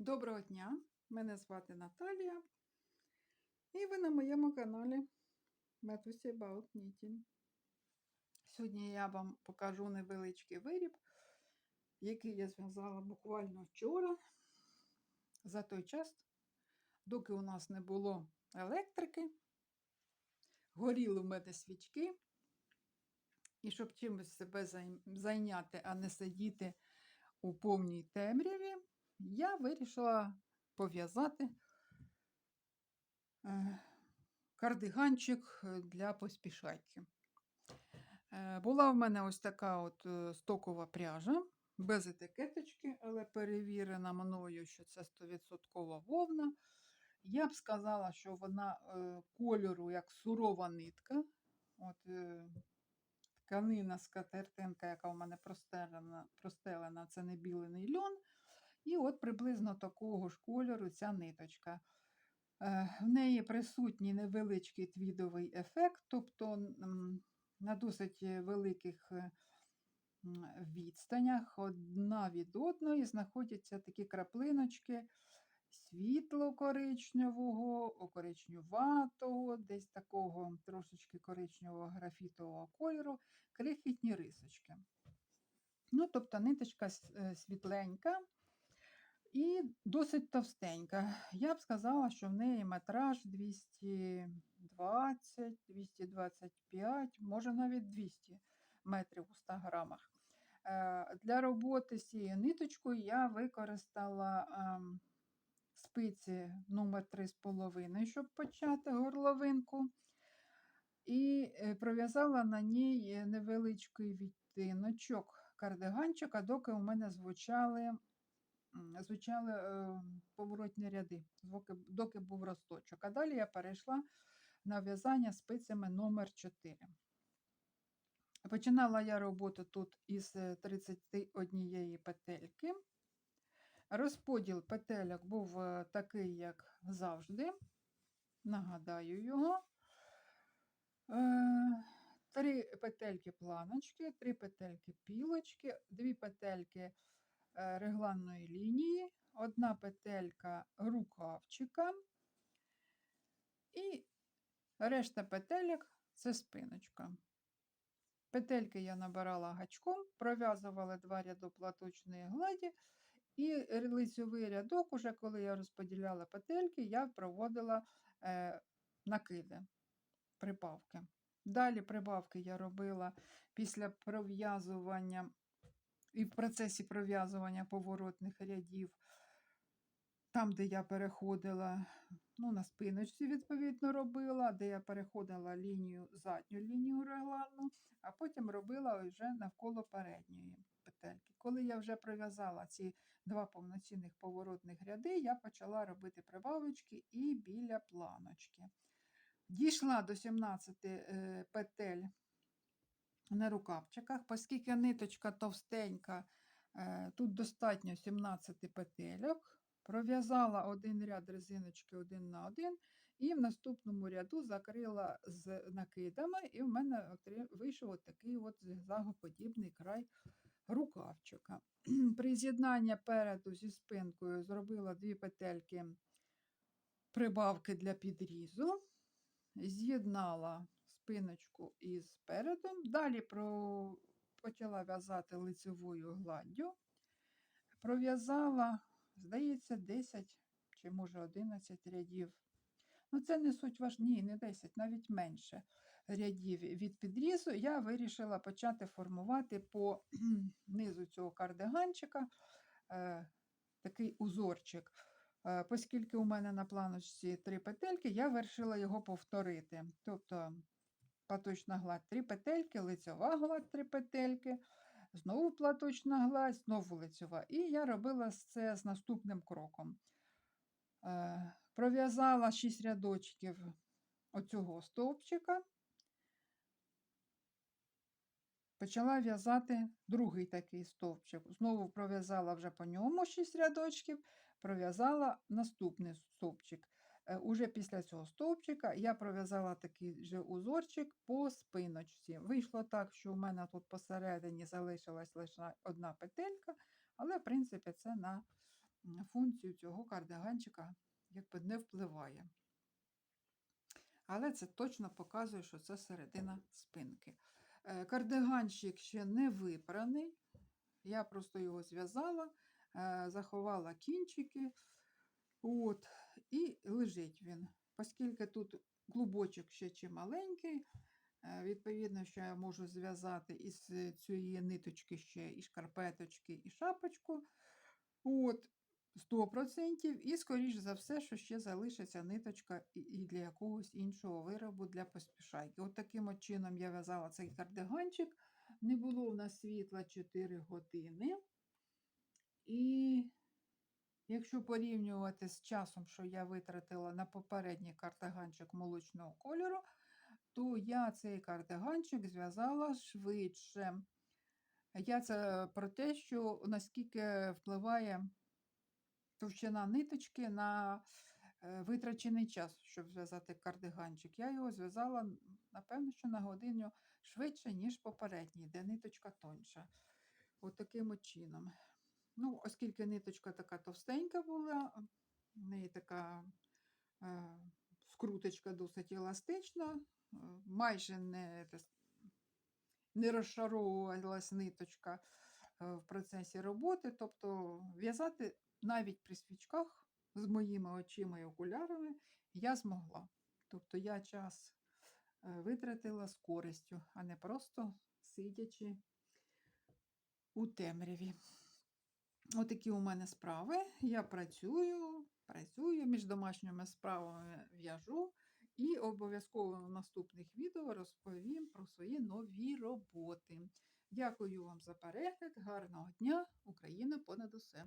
Доброго дня! Мене звати Наталія. І ви на моєму каналі Матусі About Knitting. Сьогодні я вам покажу невеличкий виріб, який я зв'язала буквально вчора, за той час, доки у нас не було електрики, горіли в мене свічки. І щоб чимось себе зайняти, а не сидіти у повній темряві, я вирішила пов'язати е, кардиганчик е, для поспішайки. Е, Була в мене ось така от стокова пряжа, без етикеточки, але перевірена мною, що це 100% вовна. Я б сказала, що вона кольору як сурова нитка. От, тканина скатертинка, яка в мене простелена, простелена це не білений льон. І от приблизно такого ж кольору ця ниточка. Е, В неї присутній невеличкий твідовий ефект, тобто на досить великих е, відстанях одна від одної знаходяться такі краплиночки світло-коричневого, коричневатого, десь такого трошечки коричневого графітового кольору, крихітні рисочки. Ну, тобто ниточка е, світленька і досить товстенька. Я б сказала, що в неї метраж 220, 225, може навіть 200 метрів у 100 грамах. Е, Для роботи з цією ниточкою я використала ем, спиці номер 3,5, щоб почати горловинку. І е, пров'язала на ній е, невеличкий відтиночок кардиганчика, доки у мене звучали, звучали е, поворотні ряди, доки, був росточок. А далі я перейшла на в'язання спицями номер 4. Починала я роботу тут із е, 31 петельки. Розподіл петельок був е, такий, як завжди. Нагадаю його. Е, Три петельки планочки, три петельки пілочки, дві петельки е, регланної лінії, одна петелька рукавчика. І решта петельок це спиночка. Петельки я набирала гачком, пров'язувала два ряди платочної гладі, і лицьовий рядок, уже коли я розподіляла петельки, я проводила е, накиди, прибавки. Далі прибавки я робила після пров'язування і в процесі пров'язування поворотних рядів, там, де я переходила, ну, на спиночці, відповідно, робила, де я переходила лінію, задню лінію регланну, а потім робила вже навколо передньої петельки. Коли я вже пров'язала ці два повноцінних поворотних ряди, я почала робити прибавочки і біля планочки. Дійшла до 17 е, петель на рукавчиках, оскільки ниточка товстенька, е, тут достатньо 17 петельок. Пров'язала один ряд резиночки один на один, і в наступному ряду закрила з накидами, і в мене вийшов такий от зигзагоподібний край рукавчика. При з'єднанні переду зі спинкою зробила дві петельки прибавки для підрізу, з'єднала спиночку із передом, далі про... почала в'язати лицевою гладдю, пров'язала, здається, 10 чи може 11 рядів. Ну, це не суть важ... ні, не 10, навіть менше рядів від підрізу. Я вирішила почати формувати по низу цього кардиганчика е, такий узорчик. Е, Оскільки у мене на планочці три петельки, я вирішила його повторити. Тобто платочна гладь три петельки, лицьова гладь три петельки, знову платочна гладь, знову лицьова. І я робила це з наступним кроком. Е, Пров'язала 6 рядочків оцього стовпчика. Почала в'язати другий такий стовпчик. Знову пров'язала вже по ньому 6 рядочків, пров'язала наступний стовпчик. Е, Уже після цього стовпчика я пров'язала такий же узорчик по спиночці. Вийшло так, що у мене тут посередині залишилась лише одна петелька, але, в принципі, це на функцію цього кардиганчика якби не впливає. Але це точно показує, що це середина спинки. Е, Кардиганчик ще не випраний. Я просто його зв'язала, е, заховала кінчики. От, і лежить він. Оскільки тут клубочок ще чи маленький, е, відповідно, що я можу зв'язати із цієї ниточки ще і шкарпеточки, і шапочку. От, 100%. І, скоріш за все, що ще залишиться ниточка і для якогось іншого виробу для поспішайки. От таким от чином я в'язала цей кардиганчик. Не було в нас світла 4 години. І якщо порівнювати з часом, що я витратила на попередній кардиганчик молочного кольору, то я цей кардиганчик зв'язала швидше. Я це про те, що наскільки впливає товщина ниточки на е, витрачений час, щоб зв'язати кардиганчик. Я його зв'язала, напевно, що на годину швидше, ніж попередній, де ниточка тоньша. От таким от чином. Ну, оскільки ниточка така товстенька була, в неї така е, скруточка досить еластична, е, майже не, не розшаровувалась ниточка е, в процесі роботи. Тобто в'язати навіть при свічках з моїми очима і окулярами я змогла. Тобто я час е, витратила з користю, а не просто сидячи у темряві. Отакі у мене справи. Я працюю, працюю між домашніми справами в'яжу і обов'язково в наступних відео розповім про свої нові роботи. Дякую вам за перегляд, гарного дня! Україна понад усе!